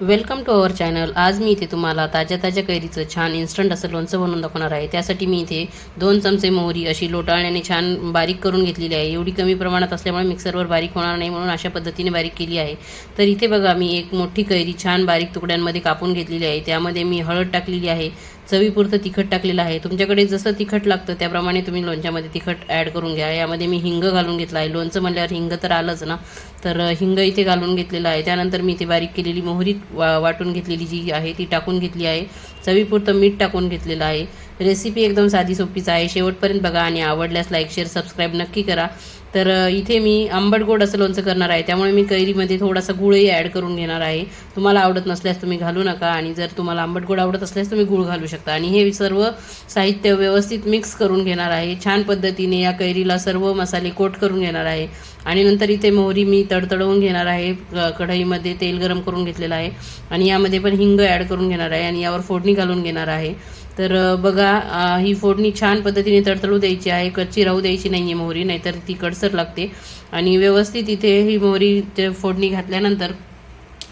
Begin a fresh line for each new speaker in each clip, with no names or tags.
Welcome to our channel आज मी इथे तुम्हाला ताज्या ताज्या कैरीचं छान इन्स्टंट असं लोणचं बनवून दाखवणार आहे. त्यासाठी मी इथे दोन चमचे मोहरी अशी लोटाळण्याने छान बारीक करून घेतलेली आहे. एवढी कमी प्रमाणात असल्यामुळे मिक्सरवर बारीक होणार नाही म्हणून अशा पद्धतीने बारीक केली आहे. तर इथे बघा मी एक मोठी कैरी छान बारीक तुकड्यांमध्ये कापून घेतलेली आहे. त्यामध्ये मी हळद टाकलेली आहे. चवीपुरतं तिखट टाकलेलं आहे. तुमच्याकडे जसं तिखट लागतं त्याप्रमाणे तुम्ही लोणच्यामध्ये तिखट ॲड करून घ्या. यामध्ये मी हिंग घालून घेतला आहे. लोणचं म्हणल्यावर हिंग तर आलंच ना. तर हिंग इथे घालून घेतलेलं आहे. त्यानंतर मी इथे बारीक केलेली मोहरी वा वाटून घेतलेली जी आहे ती टाकून घेतली आहे. चवीपुरतं मीठ टाकून घेतलेलं आहे. रेसिपी एकदम साधी सोपीच आहे. शेवटपर्यंत बघा आणि आवडल्यास लाईक शेअर सबस्क्राईब नक्की करा. तर इथे मी आंबट गोड असं लोणचं करणार आहे. त्यामुळे मी कैरीमध्ये थोडासा गुळही ॲड करून घेणार आहे. तुम्हाला आवडत नसल्यास तुम्ही घालू नका आणि जर तुम्हाला आंबट गोड आवडत असल्यास तुम्ही गुळ घालू शकता. आणि हे सर्व साहित्य व्यवस्थित मिक्स करून घेणार आहे. छान पद्धतीने या कैरीला सर्व मसाले कोट करून घेणार आहे. आणि नंतर इथे मोहरी मी तडतडवून घेणार आहे. कढईमध्ये तेल गरम करून घेतलेलं आहे. आणि यामध्ये पण हिंग ॲड करून घेणार आहे. आणि यावर फोडणी घालून घेणार आहे. तर बघा ही फोडणी छान पद्धतीने तडतडू द्यायची आहे कच्ची राहू द्यायची नाही आहे मोहरी नाहीतर ती कडसर लागते. आणि व्यवस्थित इथे ही मोहरी फोडणी घातल्यानंतर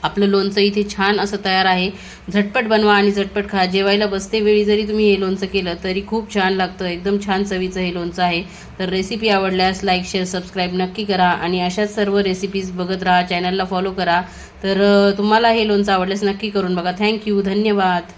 आपलं लोणचं इथे छान असं तयार आहे. झटपट बनवा आणि झटपट खा. जेवायला बसते वेळी जरी तुम्ही हे लोणचं केलं तरी खूप छान लागतं. एकदम छान चवीचं हे लोणचं आहे. तर रेसिपी आवडल्यास लाईक शेअर सबस्क्राईब नक्की करा आणि अशाच सर्व रेसिपीज बघत राहा. चॅनलला फॉलो करा. तर तुम्हाला हे लोणचं आवडल्यास नक्की करून बघा. थँक्यू धन्यवाद.